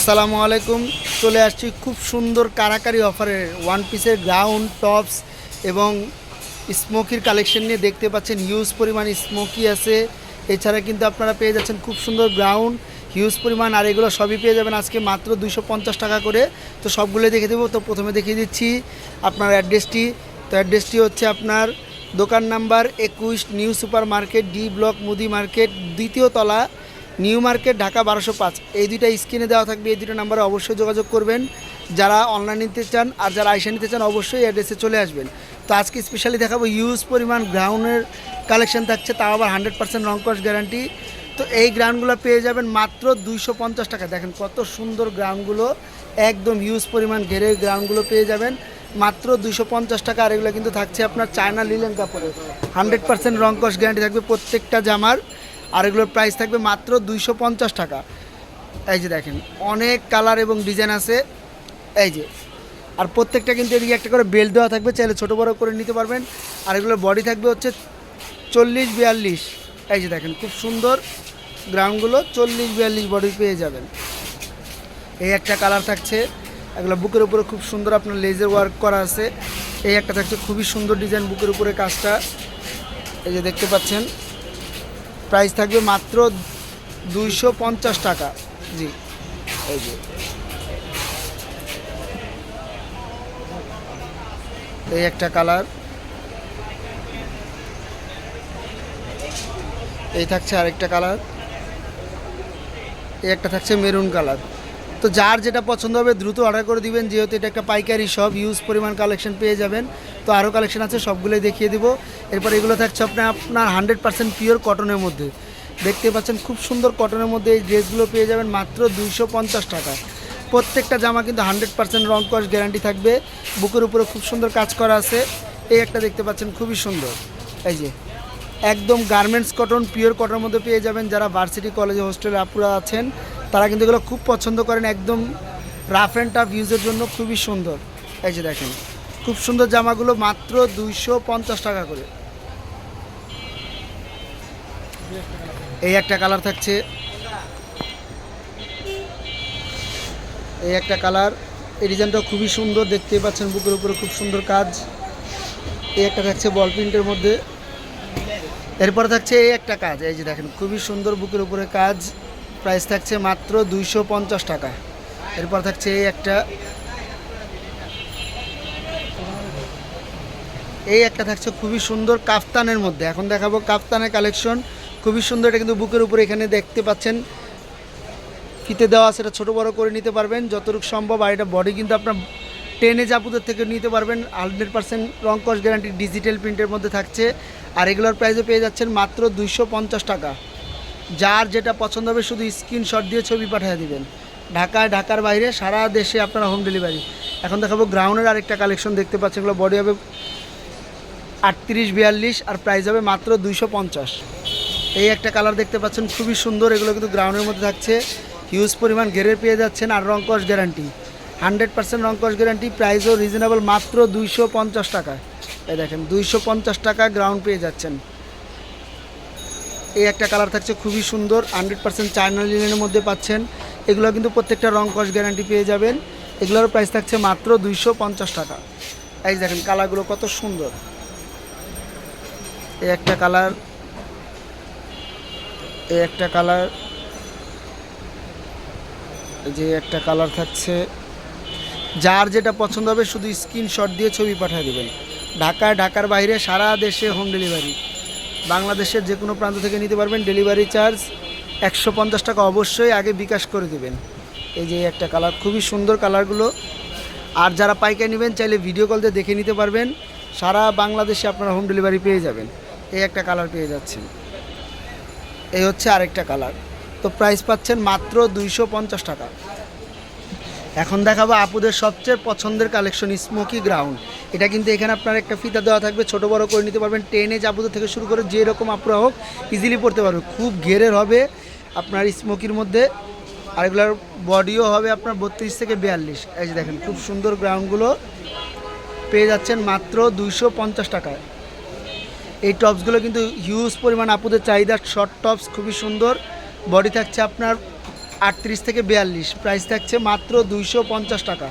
আসসালামু আলাইকুম। চলে আসছি খুব সুন্দর কারাকারি অফারে ওয়ান পিসের গ্রাউন্ড টপস এবং স্মোকির কালেকশন নিয়ে দেখতে পাচ্ছেন। হিউজ পরিমাণ স্মোকি আছে। এছাড়া কিন্তু আপনারা পেয়ে যাচ্ছেন খুব সুন্দর গ্রাউন্ড হিউজ পরিমাণ, আর এগুলো সবই পেয়ে যাবেন আজকে মাত্র পঞ্চাশ টাকা করে। তো সবগুলো দেখে দেবো। তো প্রথমে দেখিয়ে দিচ্ছি আপনার অ্যাড্রেসটি। তো অ্যাড্রেসটি হচ্ছে আপনার দোকান নাম্বার একুশ, new super market D block, মুদি মার্কেট, দ্বিতীয় তলা নিউ মার্কেট, ঢাকা বারোশো পাঁচ। এই দুইটা স্ক্রিনে দেওয়া থাকবে, এই দুটো নাম্বারে অবশ্যই যোগাযোগ করবেন। যারা অনলাইন নিতে চান আর যারা আইসা নিতে চান, অবশ্যই অ্যাড্রেসে চলে আসবেন। তো আজকে স্পেশালি দেখাবো ইউজ পরিমাণ গ্রাউন্ডের কালেকশন থাকছে, তাও আবার হান্ড্রেড পার্সেন্ট রং কস গ্যারান্টি তো এই গ্রাউন্ডগুলো পেয়ে যাবেন মাত্র দুইশো পঞ্চাশ টাকা। দেখেন কত সুন্দর গ্রাউন্ডগুলো একদম হিউজ পরিমাণ ঘেরের গ্রাউন্ডগুলো পেয়ে যাবেন। মাত্র দুইশো পঞ্চাশ টাকা, আর এগুলো কিন্তু থাকছে আপনার চায়না লিলেন কাপড়ে হান্ড্রেড পার্সেন্ট রং গ্যারান্টি থাকবে প্রত্যেকটা জামার। আর এগুলোর প্রাইস থাকবে মাত্র দুইশো পঞ্চাশ টাকা। এই যে দেখেন, অনেক কালার এবং ডিজাইন আছে। এই যে, আর প্রত্যেকটা কিন্তু এদিকে একটা করে বেল্ট দেওয়া থাকবে, চাইলে ছোটো বড়ো করে নিতে পারবেন। আর এগুলোর বডি থাকবে হচ্ছে চল্লিশ বিয়াল্লিশ। এই যে দেখেন, খুব সুন্দর গ্রাউন্ডগুলো চল্লিশ বিয়াল্লিশ বডি পেয়ে যাবেন। এই একটা কালার থাকছে, এগুলো বুকের উপরে খুব সুন্দর আপনার লেজার ওয়ার্ক করা আছে। এই একটা থাকছে খুবই সুন্দর ডিজাইন বুকের উপরে কাজটা। এই যে দেখতে পাচ্ছেন প্রাইস থাকবে মাত্র দুইশো পঞ্চাশ টাকা। জি। এই যে। এই একটা কালার। এই থাকছে আরেকটা কালার। এই একটা থাকছে মেরুন কালার। তো যার যেটা পছন্দ হবে দ্রুত অর্ডার করে দিবেন। যেহেতু এটা একটা পাইকারি সব ইউজ পরিমাণ কালেকশন পেয়ে যাবেন। তো আরও কালেকশন আছে, সবগুলোই দেখিয়ে দিব। এরপর এগুলো থাকছে আপনার আপনার হান্ড্রেড পার্সেন্ট পিওর কটনের মধ্যে। দেখতে পাচ্ছেন, খুব সুন্দর কটনের মধ্যে এই ড্রেসগুলো পেয়ে যাবেন মাত্র দুইশো পঞ্চাশ টাকা। প্রত্যেকটা জামা কিন্তু হান্ড্রেড পার্সেন্ট রং কস গ্যারান্টি থাকবে। বুকের উপরে খুব সুন্দর কাজ করা আছে। এই একটা দেখতে পাচ্ছেন, খুবই সুন্দর। এই যে, একদম গার্মেন্টস কটন পিওর কটনের মধ্যে পেয়ে যাবেন। যারা ভার্সিটি কলেজে হোস্টেলে আপুরা আছেন তারা কিন্তু এগুলো খুব পছন্দ করেন, একদম রাফ অ্যান্ড টাফ ইউজের জন্য খুবই সুন্দর। এই যে দেখেন, খুব সুন্দর জামাগুলো মাত্র দুইশো পঞ্চাশ টাকা করে। এই একটা কালার থাকছে। এই একটা কালার এই ডিজাইনটা খুবই সুন্দর দেখতে পাচ্ছেন বুকের উপরে খুব সুন্দর কাজ। এই একটা থাকছে বল প্রিন্টের মধ্যে। এরপরে থাকছে এই একটা কাজ, এই যে দেখেন, খুবই সুন্দর বুকের উপরে কাজ। প্রাইস থাকছে মাত্র দুইশো পঞ্চাশ টাকা। এরপর থাকছে এই একটা। এই একটা থাকছে খুবই সুন্দর কাফতানের মধ্যে। এখন দেখাবো কাফতানের কালেকশন। খুবই সুন্দর, এটা কিন্তু বুকের উপরে এখানে দেখতে পাচ্ছেন। ফিতে দেওয়া সেটা ছোটো বড় করে নিতে পারবেন। যতটুকু সম্ভব, আর এটা বডি কিন্তু আপনার টেনে জাপুদের থেকে নিতে পারবেন। হান্ড্রেড পার্সেন্ট রং কস গ্যারান্টি ডিজিটাল প্রিন্টের মধ্যে থাকছে। আর এগুলোর প্রাইসে পেয়ে যাচ্ছেন মাত্র দুইশো পঞ্চাশ টাকা। যার যেটা পছন্দ হবে শুধু স্ক্রিনশট দিয়ে ছবি পাঠিয়ে দিবেন। ঢাকায়, ঢাকার বাইরে, সারা দেশে আপনারা হোম ডেলিভারি এখন দেখাবো গ্রাউন্ডের আরেকটা কালেকশন দেখতে পাচ্ছেন, এগুলো বডি হবে আটত্রিশ, বিয়াল্লিশ আর প্রাইস হবে মাত্র দুইশো পঞ্চাশ। এই একটা কালার দেখতে পাচ্ছেন, খুবই সুন্দর, এগুলো কিন্তু গ্রাউন্ডের মধ্যে থাকছে। হিউজ পরিমাণ ঘেরের পেয়ে যাচ্ছেন আর রংকস গ্যারান্টি হান্ড্রেড পার্সেন্ট রংকস গ্যারান্টি প্রাইসও রিজনেবল মাত্র দুইশো পঞ্চাশ টাকা এই দেখেন, দুইশো পঞ্চাশ টাকা গ্রাউন্ড পেয়ে যাচ্ছেন। এই একটা কালার থাকছে খুবই সুন্দর হান্ড্রেড পার্সেন্ট চায়না লিনের মধ্যে পাচ্ছেন। এগুলো কিন্তু প্রত্যেকটা রং কস গ্যারান্টি পেয়ে যাবেন। এগুলোর প্রাইস থাকছে মাত্র দুইশো পঞ্চাশ টাকা। এই দেখেন কালারগুলো কত সুন্দর। এই একটা কালার এই একটা কালার যে একটা কালার থাকছে। যার যেটা পছন্দ হবে শুধু স্ক্রিনশট দিয়ে ছবি পাঠিয়ে দেবেন। ঢাকায়, ঢাকার বাইরে সারা দেশে হোম ডেলিভারি বাংলাদেশের যে কোনো প্রান্ত থেকে নিতে পারবেন ডেলিভারি চার্জ একশো পঞ্চাশ টাকা। অবশ্যই আগে বিকাশ করে দেবেন। এই যে একটা কালার, খুবই সুন্দর কালারগুলো। আর যারা পাইকারি নেবেন, চাইলে ভিডিও কল দিয়ে দেখে নিতে পারবেন। সারা বাংলাদেশে আপনারা হোম ডেলিভারি পেয়ে যাবেন। এই একটা কালার পেয়ে যাচ্ছেন। এই হচ্ছে আরেকটা কালার। তো প্রাইস পাচ্ছেন মাত্র দুইশো পঞ্চাশ টাকা। এখন দেখাবো আপুদের সবচেয়ে পছন্দের কালেকশন স্মোকি গ্রাউন্ড এটা কিন্তু এখানে আপনার একটা ফিতা দেওয়া থাকবে, ছোট বড় করে নিতে পারবেন। টেনে আপুদের থেকে শুরু করে যে রকম আপুরা হোক ইজিলি পড়তে পারবে। খুব ঘেরের হবে আপনার স্মোকির মধ্যে। আর এগুলোর বডিও হবে আপনার বত্রিশ থেকে বিয়াল্লিশ। এই যে দেখেন, খুব সুন্দর গ্রাউন্ডগুলো পেয়ে যাচ্ছেন মাত্র দুইশো পঞ্চাশ টাকায়। এই টপসগুলো কিন্তু হিউজ পরিমাণ আপুদের চাহিদা শর্ট টপস খুবই সুন্দর। বডি থাকছে আপনার আটত্রিশ থেকে বিয়াল্লিশ। প্রাইস থাকছে মাত্র দুইশো পঞ্চাশ টাকা।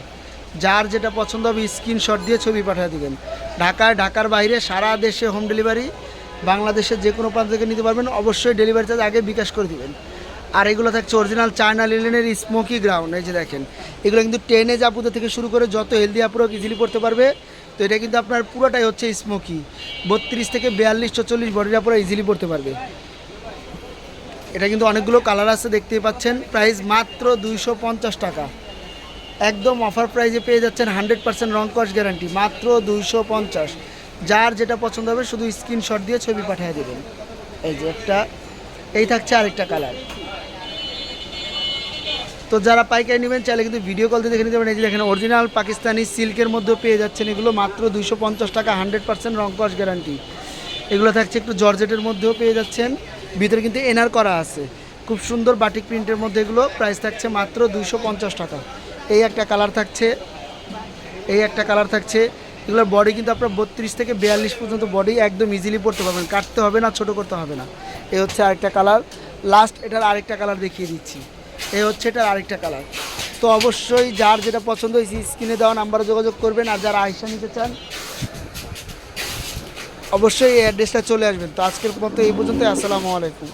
যার যেটা পছন্দ হবে স্ক্রিনশট দিয়ে ছবি পাঠিয়ে দেবেন। ঢাকায়, ঢাকার বাইরে, সারা দেশে হোম ডেলিভারি বাংলাদেশের যে কোনো প্রান্ত থেকে নিতে পারবেন। অবশ্যই ডেলিভারি চার্জ আগে বিকাশ করে দিবেন। আর এগুলো থাকছে অরিজিনাল চায়না লিলেনের স্মোকি গ্রাউন্ড এই যে দেখেন। এগুলো কিন্তু টেনে জাপুতে থেকে শুরু করে যত হেলদি আপুরো ইজিলি পড়তে পারবে, তো এটা কিন্তু আপনার পুরোটাই হচ্ছে স্মোকি বত্রিশ থেকে বিয়াল্লিশ চল্লিশ বডির আপুরো ইজিলি পড়তে পারবে। এটা কিন্তু অনেকগুলো কালার আছে দেখতেই পাচ্ছেন। প্রাইস মাত্র দুইশো পঞ্চাশ টাকা। একদম অফার প্রাইজে পেয়ে যাচ্ছেন হান্ড্রেড পার্সেন্ট রং কস্ট গ্যারান্টি, মাত্র দুইশো পঞ্চাশ। যার যেটা পছন্দ হবে শুধু স্ক্রিনশট দিয়ে ছবি পাঠিয়ে দেবেন। এই যে একটা, এই থাকছে আরেকটা কালার। তো যারা পাইকারি নেবেন, চাইলে কিন্তু ভিডিও কল দিয়ে দেখে নিতে পারেন। এই যে দেখেন অরিজিনাল পাকিস্তানি সিল্কের মধ্যেও পেয়ে যাচ্ছেন এগুলো, মাত্র দুইশো পঞ্চাশ টাকা, হান্ড্রেড পার্সেন্ট রং কস্ট গ্যারান্টি। এগুলো থাকছে একটু জর্জেটের মধ্যেও পেয়ে যাচ্ছেন। ভিতরে কিন্তু এনার করা আছে। খুব সুন্দর বাটিক প্রিন্টের মধ্যে এগুলো। প্রাইস থাকছে মাত্র দুইশো পঞ্চাশ টাকা। এই একটা কালার থাকছে। এই একটা কালার থাকছে। এগুলোর বডি কিন্তু আপনার বত্রিশ থেকে বিয়াল্লিশ পর্যন্ত বডি একদম ইজিলি পড়তে পারবেন। কাটতে হবে না, ছোট করতে হবে না। এই হচ্ছে আরেকটা কালার লাস্ট এটার আরেকটা কালার দেখিয়ে দিচ্ছি। এই হচ্ছে এটার আরেকটা কালার তো অবশ্যই যার যেটা পছন্দ হয়েছে, স্ক্রিনে দেওয়া নাম্বারে যোগাযোগ করবেন। আর যারা আইসা নিতে চান অবশ্যই এই অ্যাড্রেসটা চলে আসবেন। তো আজকের মতো এই পর্যন্ত আসসালামু আলাইকুম।